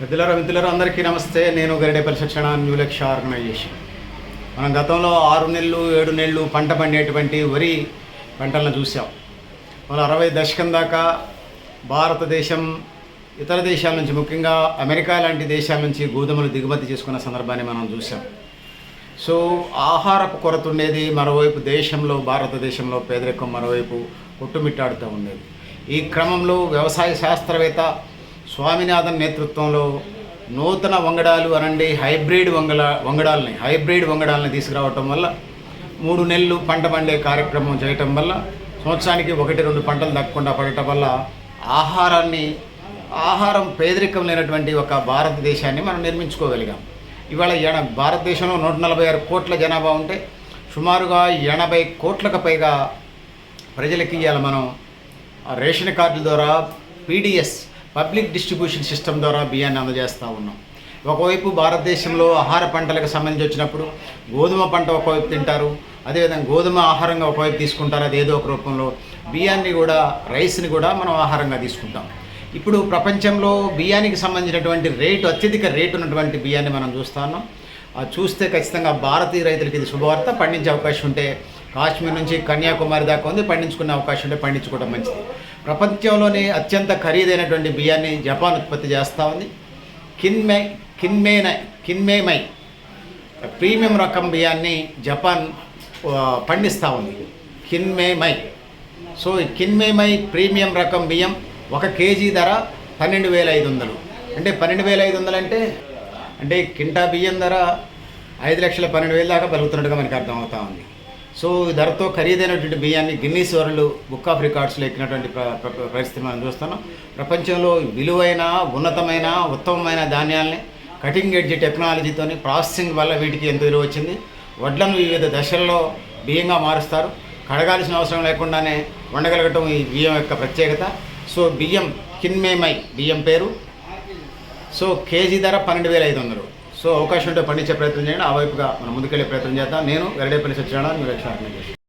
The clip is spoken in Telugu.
మిత్రులారా మిత్రులారా అందరికీ నమస్తే. నేను గరిడేపల్లి శిక్షణ న్యూ లక్ష్య ఆర్గనైజేషన్ మనం గతంలో ఆరు నెలలు ఏడు నెలలు పంట పండేటువంటి వరి పంటలను చూసాం మన అరవై దశకం దాకా భారతదేశం ఇతర దేశాల నుంచి ముఖ్యంగా అమెరికా లాంటి దేశాల నుంచి గోధుమలు దిగుమతి చేసుకున్న సందర్భాన్ని మనం చూసాం సో ఆహారపు కొరత ఉండేది మరోవైపు దేశంలో భారతదేశంలో పేదరికం మరోవైపు కొట్టుమిట్టాడుతూ ఉండేది. ఈ క్రమంలో వ్యవసాయ శాస్త్రవేత్త స్వామినాథన్ నేతృత్వంలో నూతన వంగడాలు అనండి హైబ్రిడ్ వంగడ వంగడాలని హైబ్రిడ్ వంగడాలని తీసుకురావటం వల్ల మూడు నెలలు పంట పండే కార్యక్రమం చేయటం వల్ల సంవత్సరానికి ఒకటి రెండు పంటలు దక్కకుండా పడటం వల్ల ఆహారాన్ని ఆహారం పేదరికం లేనటువంటి ఒక భారతదేశాన్ని మనం నిర్మించుకోగలిగాం. ఇవాళ ఎన భారతదేశంలో నూట నలభై ఆరు కోట్ల జనాభా ఉంటే సుమారుగా ఎనభై కోట్లకు పైగా ప్రజలకి ఇవాళ మనం రేషన్ కార్డుల ద్వారా పీడిఎస్ పబ్లిక్ డిస్ట్రిబ్యూషన్ సిస్టమ్ ద్వారా బియ్యాన్ని అందజేస్తూ ఉన్నాం. ఒకవైపు భారతదేశంలో ఆహార పంటలకు సంబంధించి వచ్చినప్పుడు గోధుమ పంట ఒకవైపు తింటారు అదేవిధంగా గోధుమ ఆహారంగా ఒకవైపు తీసుకుంటారు అది ఏదో ఒక రూపంలో. బియ్యాన్ని కూడా రైస్ని కూడా మనం ఆహారంగా తీసుకుంటాం. ఇప్పుడు ప్రపంచంలో బియ్యానికి సంబంధించినటువంటి రేటు అత్యధిక రేటు ఉన్నటువంటి బియ్యాన్ని మనం చూస్తా ఉన్నాం. అది చూస్తే ఖచ్చితంగా భారతీయ రైతులకి ఇది శుభవార్త. పండించే అవకాశం ఉంటే కాశ్మీర్ నుంచి కన్యాకుమారి దాకా ఉంది పండించుకునే అవకాశం ఉంటే పండించుకోవడం మంచిది. ప్రపంచంలోనే అత్యంత ఖరీదైనటువంటి బియ్యాన్ని జపాన్ ఉత్పత్తి చేస్తూ ఉంది. కిన్మే కిన్మేన కిన్మేమై ప్రీమియం రకం బియ్యాన్ని జపాన్ పండిస్తూ ఉంది. కిన్మేమై. సో కిన్మేమై ప్రీమియం రకం బియ్యం ఒక కేజీ ధర పన్నెండు వేల ఐదు వందలు. అంటే పన్నెండు వేల ఐదు వందలు అంటే అంటే కింటా బియ్యం ధర ఐదు లక్షల పన్నెండు వేల దాకా పలుకుతున్నట్టుగా మనకి అర్థమవుతా ఉంది. సో ఈ ధరతో ఖరీదైనటువంటి బియ్యాన్ని గిన్నీస్ వరల్డ్ బుక్ ఆఫ్ రికార్డ్స్లో ఎక్కినటువంటి పరిస్థితి మనం చూస్తున్నాం. ప్రపంచంలో విలువైన ఉన్నతమైన ఉత్తమమైన ధాన్యాల్ని కటింగ్ ఎడ్జ్ టెక్నాలజీతోని ప్రాసెసింగ్ వల్ల వీటికి ఎంత విలువ వచ్చింది. వడ్లను వివిధ దశల్లో బియ్యంగా మారుస్తారు. కడగాల్సిన అవసరం లేకుండానే వండగలగటం ఈ బియ్యం యొక్క ప్రత్యేకత. సో బియ్యం కిన్మేమై బియ్యం పేరు. సో కేజీ ధర పన్నెండు వేల ఐదు వందలు. సో అవకాశం ఉంటే పండించే ప్రయత్నం చేయండి. ఆ వైపుగా మనం ముందుకెళ్ళే ప్రయత్నం చేద్దాం. నేను వెరడేపల్లి సత్యనారాయణ మీరు